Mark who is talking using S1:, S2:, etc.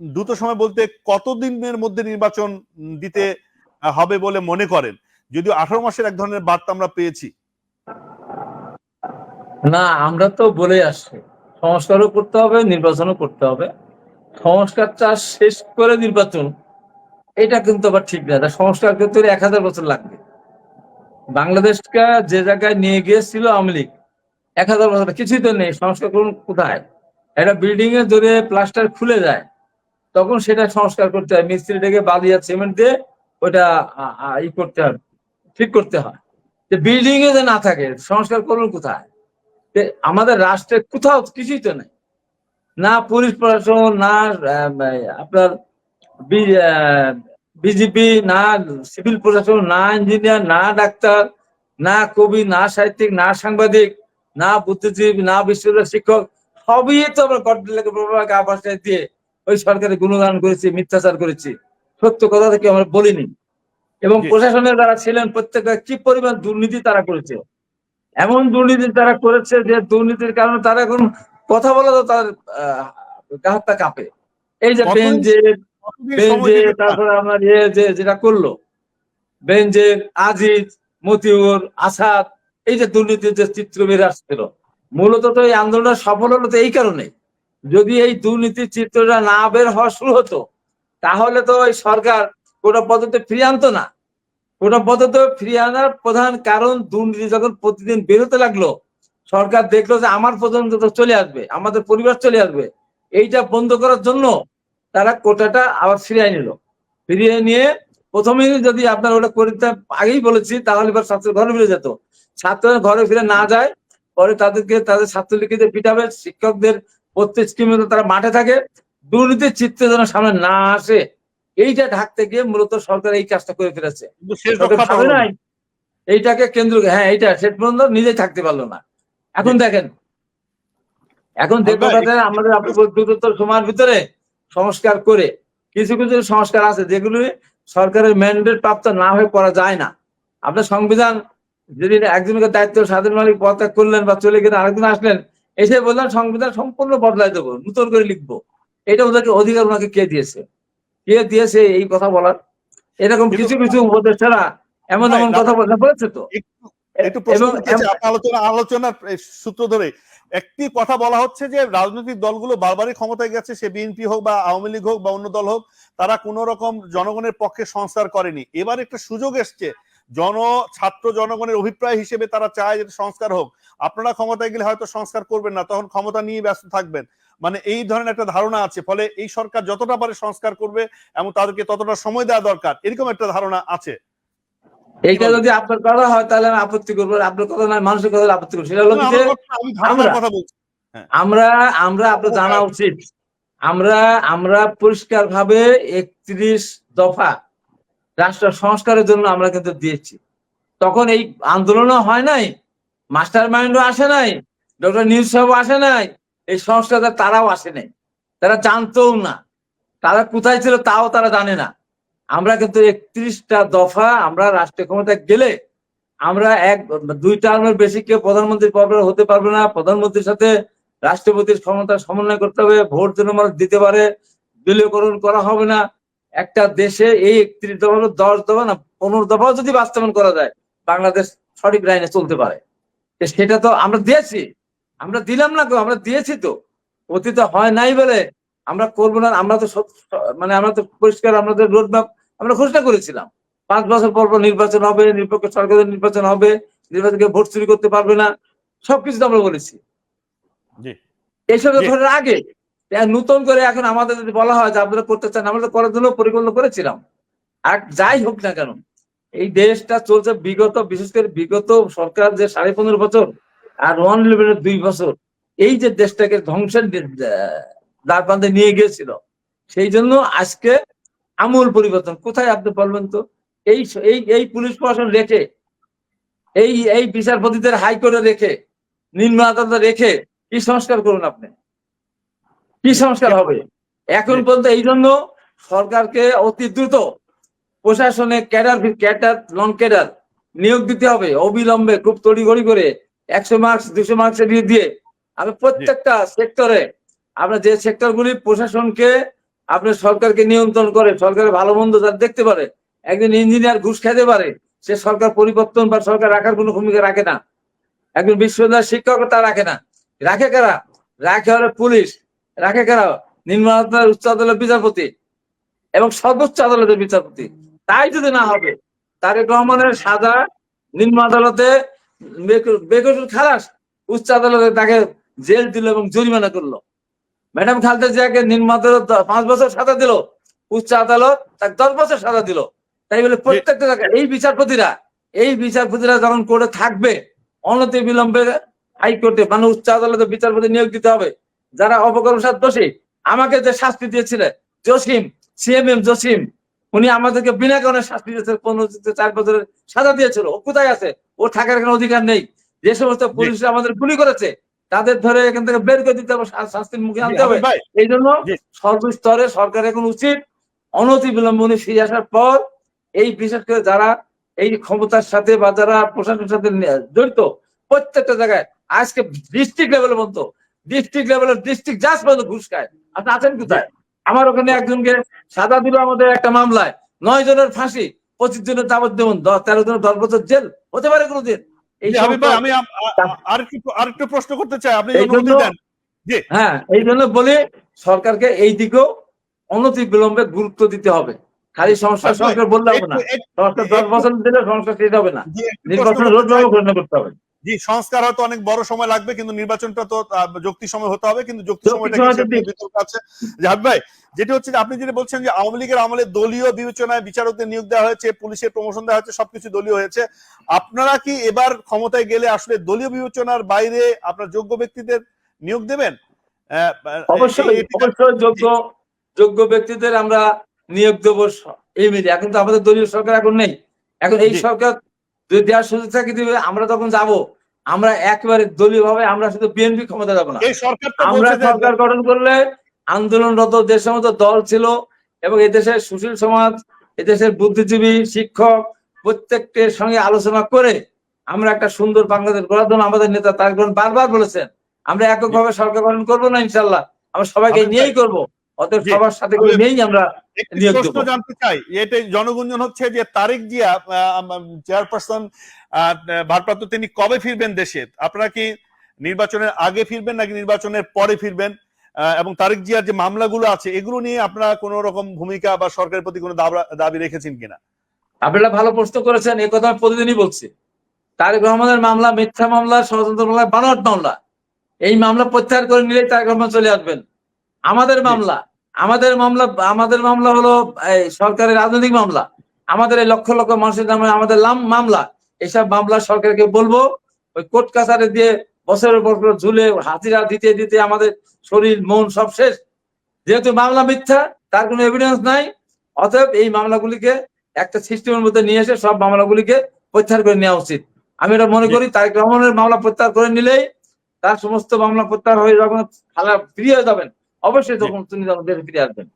S1: দ্রুত সময় বলতে কতদিনের মধ্যে নির্বাচন দিতে হবে বলে মনে করেন? যদিও আঠারো মাসের এক ধরনের বার্তা আমরা পেয়েছি।
S2: না, আমরা তো বলে আসছি। সংস্কারও করতে হবে, নির্বাচনও করতে হবে। সংস্কার চাষ শেষ করে নির্বাচন, এটা কিন্তু আবার ঠিক না। সংস্কার করতে এক হাজার বছর লাগবে। বাংলাদেশকে যে জায়গায় নিয়ে গিয়েছিল আওয়ামী লীগ, এক হাজার বছর, কিছুই তো নেই। সংস্কার করুন কোথায়? একটা বিল্ডিং এ ধরে প্লাস্টার খুলে যায় তখন সেটা সংস্কার করতে হয়। মিস্ত্রি ডেকে বালিয়া সিমেন্ট দিয়ে ওটা ই করতে হয়, ঠিক করতে হয়। যে বিল্ডিং এ যে না থাকে, সংস্কার করুন কোথায়? আমাদের রাষ্ট্রে কোথাও কিছুই তো নেই। না পুলিশ প্রশাসন, না আপনার বিজেপি না সিভিল প্রশাসন, না ইঞ্জিনিয়ার না ডাক্তার, না কবি, না সাহিত্যিক, না সাংবাদিক, না বুদ্ধিজীবী, না বিশ্ববিদ্যালয়ের শিক্ষক, সবই তো আমরা গড্ডেলাকে প্রভাবকে আবাসটায় দিয়ে ওই সরকারের গুণগান করেছি মিথ্যাচার করেছি। সত্য কথা থেকে আমরা বলিনি। এবং। প্রশাসনের যারা ছিলেন প্রত্যেকটা কি পরিমাণ দুর্নীতি তারা করেছে? এমন দুর্নীতি তারা করেছে যে দুর্নীতির কারণে তারা এখন কথা বলা তো তার গাহাতটা কাঁপে। এই যে বেঞ্জে বেঞ্জে তারপরে আমার ইয়ে যে যেটা করল বেঞ্জের আজিজ মতিউর আসাদ এই যে দুর্নীতির যে চিত্র বেরিয়ে আসছিল মূলত তো এই আন্দোলনটা সফল হলো তো এই কারণে যদি এই দুর্নীতির চিত্রটা না বের হওয়া শুরু হতো, তাহলে তো ওই সরকার কোটা পদ্ধতি ফিরিয়ে আনতো না। কোটা পদ্ধতি ফিরিয়ে আনার প্রধান কারণ দুর্নীতি যখন প্রতিদিন বেরোতে লাগল, সরকার দেখল যে আমার পর্যন্ত তো চলে আসবে, আমাদের পরিবার চলে আসবে, এইটা বন্ধ করার জন্য তারা কোটাটা আবার ফিরিয়ে নিল। ফিরিয়ে নিয়ে প্রথমেই যদি আপনার ওটা করতে আগেই বলেছি, তাহলে এবার ছাত্র ঘরে ফিরে যেত। ছাত্ররা ঘরে ফিরে না যায়, পরে তাদেরকে, তাদের ছাত্রলীগদের পিটাবে, শিক্ষকদের প্রত্যেক স্কিমে তারা মাঠে থাকে দুর্নীতির চিত্র যেন সামনে না আসে এইটা ঢাকতে গিয়ে মূলত সরকার এই কাজটা করে ফেলেছে। এইটাকে কেন্দ্র হ্যাঁ এইটা শেষ পর্যন্ত নিজেই থাকতে পারল না। এখন দেখেন এখন দেখবেন আমাদের দ্রুততর সময়ের ভিতরে সংস্কার করে কিছু কিছু সংস্কার আছে যেগুলি সরকারের ম্যান্ডেট প্রাপ্ত না হয়ে করা যায় না। আপনার সংবিধান যদি একজনকে দায়িত্ব স্বাধীন মালিক পদত্যাগ করলেন বা চলে গেলেন আরেকজন আসলেন এসে বললেন সংবিধান সম্পূর্ণ বদলাই দেবো নতুন করে লিখব। এটা ওদেরকে অধিকার ওনাকে কে দিয়েছে? কে দিয়েছে এই কথা বলার? এরকম কিছু কিছু উপদেষ্টারা এমন এমন কথা বলতে বলেছে তো?
S1: একটু- আলোচনা আলোচনার সূত্র ধরে একটি কথা বলা হচ্ছে যে রাজনৈতিক দলগুলো বারবারই ক্ষমতায় গেছে সে বিএনপি হোক বা আওয়ামী লীগ হোক বা অন্য দল হোক তারা কোন রকম জনগণের পক্ষে সংস্কার করেনি। এবার একটা সুযোগ এসছে জন ছাত্র জনগণের অভিপ্রায় হিসেবে তারা চায় যে সংস্কার হোক। আপনারা ক্ষমতায় গেলে হয়তো সংস্কার করবেন না তখন ক্ষমতা নিয়ে ব্যস্ত থাকবেন। মানে এই ধরনের একটা ধারণা আছে ফলে এই সরকার যতটা পারে সংস্কার করবে এবং তাদেরকে ততটা সময় দেওয়া দরকার এরকম একটা ধারণা আছে।
S2: এইটা যদি আপনার কথা হয় তাহলে আমি আপত্তি করব। আপনার কথা নয় মানুষের কথা আপত্তি করব। সেটা হলো
S1: না, কথা-
S2: আমরা-
S1: বলছি।
S2: আমরা আমরা আপনার জানা উচিত। আমরা আমরা পরিষ্কার ভাবে একত্রিশ দফা রাষ্ট্র সংস্কারের জন্য আমরা কিন্তু দিয়েছি। তখন এই আন্দোলনও হয় নাই মাস্টার মাইন্ডও আসে নাই, ডক্টর নিউজ সাহেব আসে নাই, এই সংস্কার তারাও আসে নাই। তারা জানতও না, তারা কোথায় ছিল তাও তারা জানে না। আমরা কিন্তু একত্রিশটা দফা আমরা রাষ্ট্রীয় ক্ষমতায় গেলে আমরা এক দুই টার্মের বেশি কেউ প্রধানমন্ত্রী পদে হতে পারবে না, প্রধানমন্ত্রীর সাথে রাষ্ট্রপতির ক্ষমতা সমন্বয় করতে হবে, ভোট মানুষ দিতে পারে দলীয়করণ করা হবে না। একটা দেশে এই একত্রিশ দফা হলো দশ দফা না পনেরো দফাও যদি বাস্তবায়ন করা যায় বাংলাদেশ সঠিক লাইনে চলতে পারে। সেটা তো আমরা দিয়েছি। আমরা দিলাম না গো, আমরা দিয়েছি তো। অতীতে হয় নাই বলে আমরা করব না আমরা তো মানে আমরা তো পরিষ্কার আমাদের রোড ম্যাপ আমরা ঘোষণা করেছিলাম। পাঁচ বছর পর পর নির্বাচন হবে নিরপেক্ষ সরকারের নির্বাচন হবে নির্বাচনকে ভোট চুরি করতে পারবে না সবকিছু তো আমরা বলেছি। এইসব। ধরার আগে নতুন করে এখন আমাদের যদি বলা হয় যে আপনারা করতে চান, আমরা তো করার জন্য পরিকল্পনা করেছিলাম। আর যাই হোক না কেন, এই দেশটা চলছে বিগত, বিশেষ করে বিগত সরকার যে সাড়ে পনেরো বছর আর ওয়ান ইলেভেনের দুই বছর, এই যে দেশটাকে ধ্বংসের দ্বার প্রান্তে নিয়ে গিয়েছিল, সেই জন্য আজকে আমূল পরিবর্তন। কোথায় আপনি বলবেন তো? এই এই এই পুলিশ প্রশাসন রেখে, এই এই বিচারপতিদের হাইকোর্টে রেখে, নিম্ন আদালতে রেখে কি সংস্কার করুন আপনি? কি সংস্কার হবে? এখন পর্যন্ত এই জন্য সরকারকে অতি দ্রুত প্রশাসনে ক্যাডার ক্যাডার নন ক্যাডার নিয়োগ দিতে হবে। অবিলম্বে খুব তড়িঘড়ি করে একশো মার্কস দুশো মার্কস দিয়ে দিয়ে আমি প্রত্যেকটা সেক্টরে আমরা যে সেক্টরগুলি প্রশাসনকে আপনি সরকারকে নিয়ন্ত্রণ করে সরকারের ভালো মন্দ যারা দেখতে পারে একজন ইঞ্জিনিয়ার ঘুষ খেতে পারে সে সরকার পরিবর্তন বা সরকার রাখার কোনো ভূমিকা রাখে না। একজন বিশ্ববিদ্যালয়ের শিক্ষক তা রাখে না। রাখে কারা? রাখে হলো পুলিশ। রাখে কারা? নিম্ন আদালত উচ্চ আদালতের বিচারপতি এবং সর্বোচ্চ আদালতের বিচারপতি। তাই যদি না হবে, তারেক রহমানের সাজা নিম্ন আদালতে বেক- বেকসুর খালাস উচ্চ আদালতে তাকে জেল দিল এবং জরিমানা করল। ম্যাডাম খালেদা জিয়াকে নিম্ন আদালত পাঁচ বছর সাজা দিল। উচ্চ আদালত তাকে দশ বছর সাজা দিল। তাই বলে প্রত্যেকটা জায়গায়, এই বিচারপতিরা এই বিচারপতিরা যখন কোর্টে থাকবে অনতি বিলম্বে হাইকোর্টে মানে উচ্চ আদালতে বিচারপতি নিয়োগ দিতে হবে। যারা অপকর্মসার দোষী আমাকে যে শাস্তি দিয়েছিলেন জসিম সিএমএম জসিম উনি আমাদেরকে বিনা কারণে শাস্তি দিয়েছে পনেরো চার বছরের সাজা দিয়েছিল। ও কোথায় আছে? ও থাকার কোনো অধিকার নেই। যে সমস্ত পুলিশ আমাদের গুলি করেছে তাদের ধরে এখান থেকে বের করে দিতে হবে শাস্তির মুখে আনতে হবে। এই জন্য। সর্বস্তরে সরকার এখন উচিত অনতি বিলম্বে উনি ফিরে আসার পর এই বিশেষ করে যারা এই ক্ষমতার সাথে বা যারা প্রশাসনের সাথে জড়িত প্রত্যেকটা জায়গায় আজকে ডিস্ট্রিক্ট লেভেল পর্যন্ত ডিস্ট্রিক্ট লেভেলের ডিস্ট্রিক্ট জাজ পর্যন্ত ঘুষ খায়। আপনি আছেন কোথায়? আমার ওখানে একজনকে সাদা দিল আমাদের একটা মামলায়। নয় জনের ফাঁসি পঁচিশ জনের যাবজ্জীবন দশ তেরো জনের দশ বছর জেল হতে পারে কোনোদিন।
S1: আমি আরেকটু প্রশ্ন করতে চাই আপনি
S2: হ্যাঁ এই জন্য বলি সরকারকে এই দিকেও অনতি বিলম্বে গুরুত্ব দিতে হবে। খালি সংস্কার
S1: ভাই,
S2: সংস্কার বললে হবে না। সংস্কার দশ বছর দিলে সংস্কার শেষ হবে না। নির্বাচন রোড করতে হবে।
S1: জি সংস্কার হয়তো অনেক বড় সময় লাগবে কিন্তু নির্বাচনটা তো যুক্তি সময় হতে হবে কিন্তু যুক্তি সময়টা বিতর্ক আছে। জাহাদ ভাই যেটি হচ্ছে যে আপনি যেটা বলছেন যে আওয়ামী লীগের আমলে দলীয় বিবেচনায় বিচারকদের নিয়োগ দেওয়া হয়েছে পুলিশের প্রমোশন দেওয়া হয়েছে সবকিছু দলীয় হয়েছে। আপনারা কি এবার ক্ষমতায় গেলে আসলে দলীয় বিবেচনার বাইরে আপনার যোগ্য ব্যক্তিদের নিয়োগ দেবেন?
S2: অবশ্যই যোগ্য যোগ্য ব্যক্তিদের আমরা নিয়োগ দেবো এই মিলে এখন তো আমাদের দলীয় সরকার এখন নেই। এখন এই সরকার যদি দেওয়ার সুযোগ থাকে দিবে আমরা তখন যাব। আমরা একেবারে দলীয় ভাবে আমরা শুধু বিএনপি ক্ষমতা যাব না। আমরা সরকার গঠন করলে আন্দোলনরত দেশের মতো দল ছিল এবং এদেশের সুশীল সমাজ এদেশের বুদ্ধিজীবী শিক্ষক প্রত্যেকটির সঙ্গে আলোচনা করে আমরা একটা সুন্দর বাংলাদেশ গড়ার জন্য আমাদের নেতা রহমান বারবার বলেছেন আমরা এককভাবে সরকার গঠন করব না ইনশাল্লাহ আমরা সবাইকে নিয়েই করব। অতএব সবার সাথে করে নিয়েই আমরা
S1: প্রশ্ন জানতে চাই এটা জনগুঞ্জন হচ্ছে যে তারেক জিয়া চেয়ারপারসন ভারপ্রাপ্ত তিনি কবে ফিরবেন দেশে? আপনারা কি নির্বাচনের আগে ফিরবেন নাকি নির্বাচনের পরে ফিরবেন? এবং তারেক জিয়ার যে মামলাগুলো আছে এগুলো নিয়ে আপনারা কোন রকম ভূমিকা বা সরকারের প্রতি কোনো দাবি রেখেছেন কিনা?
S2: আপনারা ভালো প্রশ্ন করেছেন এই কথা আমি প্রতিদিনই বলছি। তারেক রহমানের মামলা মিথ্যা মামলা ষড়যন্ত্র মামলা বানোয়াট মামলা এই মামলা প্রত্যাহার করে নিলেই তারেক রহমান চলে আসবেন। আমাদের মামলা আমাদের মামলা আমাদের মামলা হলো সরকারের রাজনৈতিক মামলা। আমাদের এই লক্ষ লক্ষ মানুষের নামে আমাদের লাম মামলা। এসব মামলা সরকারকে বলব, ওই কোর্ট কাছারে দিয়ে বছরের বছর ঝুলে, হাজিরা দিতে দিতে আমাদের শরীর, মন সব শেষ। যেহেতু মামলা মিথ্যা, তার কোনো এভিডেন্স নাই, অতএব এই মামলাগুলিকে একটা সিস্টেমের মধ্যে নিয়ে এসে সব মামলাগুলিকে প্রত্যাহার করে নেওয়া উচিত। আমি এটা মনে করি, তারেক রহমানের মামলা প্রত্যাহার করে নিলেই তার সমস্ত মামলা প্রত্যাহার হয়ে যখন খালা ফিরে যাবেন অবশ্যই তখন তিনি তখন দেশে ফিরে আসবেন।